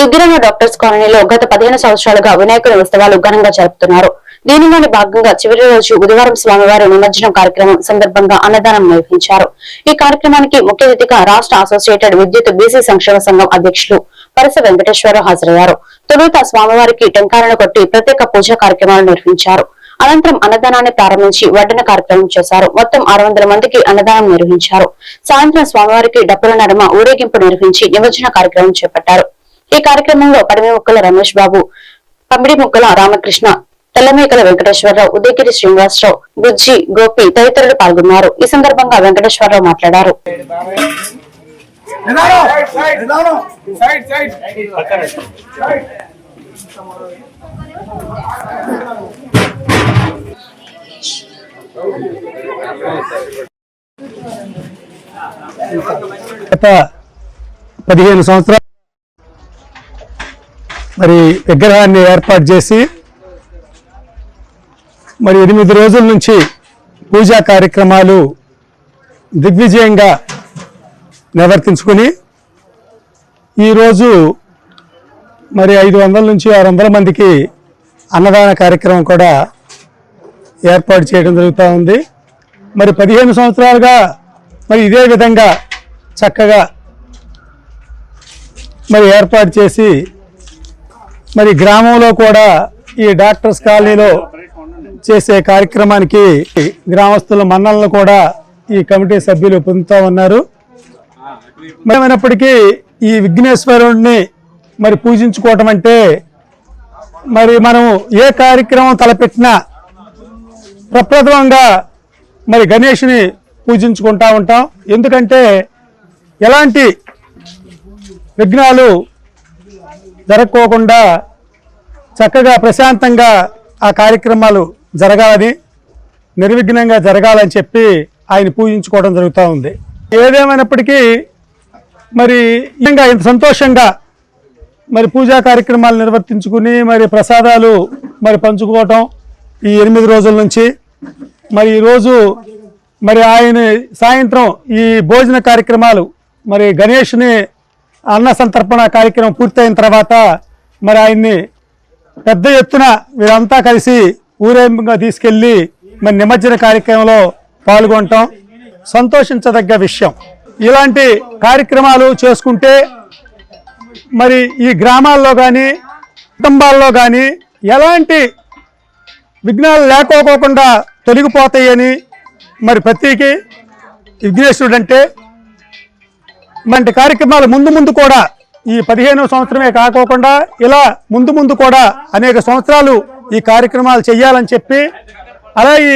దుగ్గిరన్న doctors కాలనీలో గత పదిహేను సంవత్సరాలుగా వినాయకుడి ఉత్సవాలు ఘనంగా జరుపుతున్నారు. దీనిలోని భాగంగా చివరి రోజు బుధవారం స్వామివారి నిమజ్జనం కార్యక్రమం సందర్భంగా అన్నదానం నిర్వహించారు. ఈ కార్యక్రమానికి ముఖ్య అతిథిగా రాష్ట్ర అసోసియేటెడ్ విద్యుత్ బీసీ సంక్షేమ సంఘం అధ్యక్షులు పరస వెంకటేశ్వరరావు హాజరయ్యారు. తొలుత స్వామివారికి టెంకాలను కొట్టి ప్రత్యేక పూజా కార్యక్రమాలు నిర్వహించారు. అనంతరం అన్నదానాన్ని ప్రారంభించి వడ్డన కార్యక్రమం చేశారు. మొత్తం ఆరు వందల మందికి అన్నదానం నిర్వహించారు. సాయంత్రం స్వామివారికి డప్పుల నడమ ఊరేగింపు నిర్వహించి నిమజ్జన కార్యక్రమం చేపట్టారు. ఈ కార్యక్రమంలో పడిమి ముక్కల రమేష్ బాబు పమిడి ముక్కల రామకృష్ణ తెల్లమేకల వెంకటేశ్వరరావు ఉదయగిరి శ్రీనివాసరావు బుజ్జి గోపి తదితరులు పాల్గొన్నారు. ఈ సందర్భంగా వెంకటేశ్వరరావు మాట్లాడారు. గత పదిహేను సంవత్సరాలు మరి విగ్రహాన్ని ఏర్పాటు చేసి మరి ఎనిమిది రోజుల నుంచి పూజా కార్యక్రమాలు దిగ్విజయంగా నిర్వర్తించుకుని ఈరోజు మరి ఐదు వందల నుంచి ఆరు వందల మందికి అన్నదాన కార్యక్రమం కూడా ఏర్పాటు చేయడం జరుగుతూ ఉంది. మరి పదిహేను సంవత్సరాలుగా మరి ఇదే విధంగా చక్కగా మరి ఏర్పాటు చేసి మరి గ్రామంలో కూడా ఈ డాక్టర్స్ కాలనీలో చేసే కార్యక్రమానికి గ్రామస్తుల మన్నలను కూడా ఈ కమిటీ సభ్యులు పొందుతూ ఉన్నారు. ఏమైనప్పటికీ ఈ విఘ్నేశ్వరుణ్ణి మరి పూజించుకోవటం అంటే మరి మనం ఏ కార్యక్రమం తలపెట్టినా ప్రప్రథమంగా మరి గణేష్ని పూజించుకుంటా ఉంటాం. ఎందుకంటే ఎలాంటి విఘ్నాలు జరగకోకుండా చక్కగా ప్రశాంతంగా ఆ కార్యక్రమాలు జరగాలని నిర్విఘ్నంగా జరగాలని చెప్పి ఆయన పూజించుకోవడం జరుగుతూ ఉంది. ఏదేమైనప్పటికీ మరి ఇంకా ఇంత సంతోషంగా మరి పూజా కార్యక్రమాలు నిర్వర్తించుకుని మరి ప్రసాదాలు మరి పంచుకోవటం ఈ ఎనిమిది రోజుల నుంచి. మరి ఈరోజు మరి ఆయన సాయంత్రం ఈ భోజన కార్యక్రమాలు మరి గణేష్ని అన్న సంతర్పణ కార్యక్రమం పూర్తయిన తర్వాత మరి ఆయన్ని పెద్ద ఎత్తున వీరంతా కలిసి ఊరేగింపుగా తీసుకెళ్ళి మరి నిమజ్జన కార్యక్రమంలో పాల్గొనటం సంతోషించదగ్గ విషయం. ఇలాంటి కార్యక్రమాలు చేసుకుంటే మరి ఈ గ్రామాల్లో కానీ కుటుంబాల్లో కానీ ఎలాంటి విఘ్నాలు లేకపోకుండా తొలగిపోతాయని మరి ప్రతీకి విఘ్నేశ్వరుడు అంటే ఇలాంటి కార్యక్రమాలు ముందు ముందు కూడా ఈ పదిహేను సంవత్సరమే కాకోకుండా ఇలా ముందు ముందు కూడా అనేక సంవత్సరాలు ఈ కార్యక్రమాలు చేయాలని చెప్పి అలా ఈ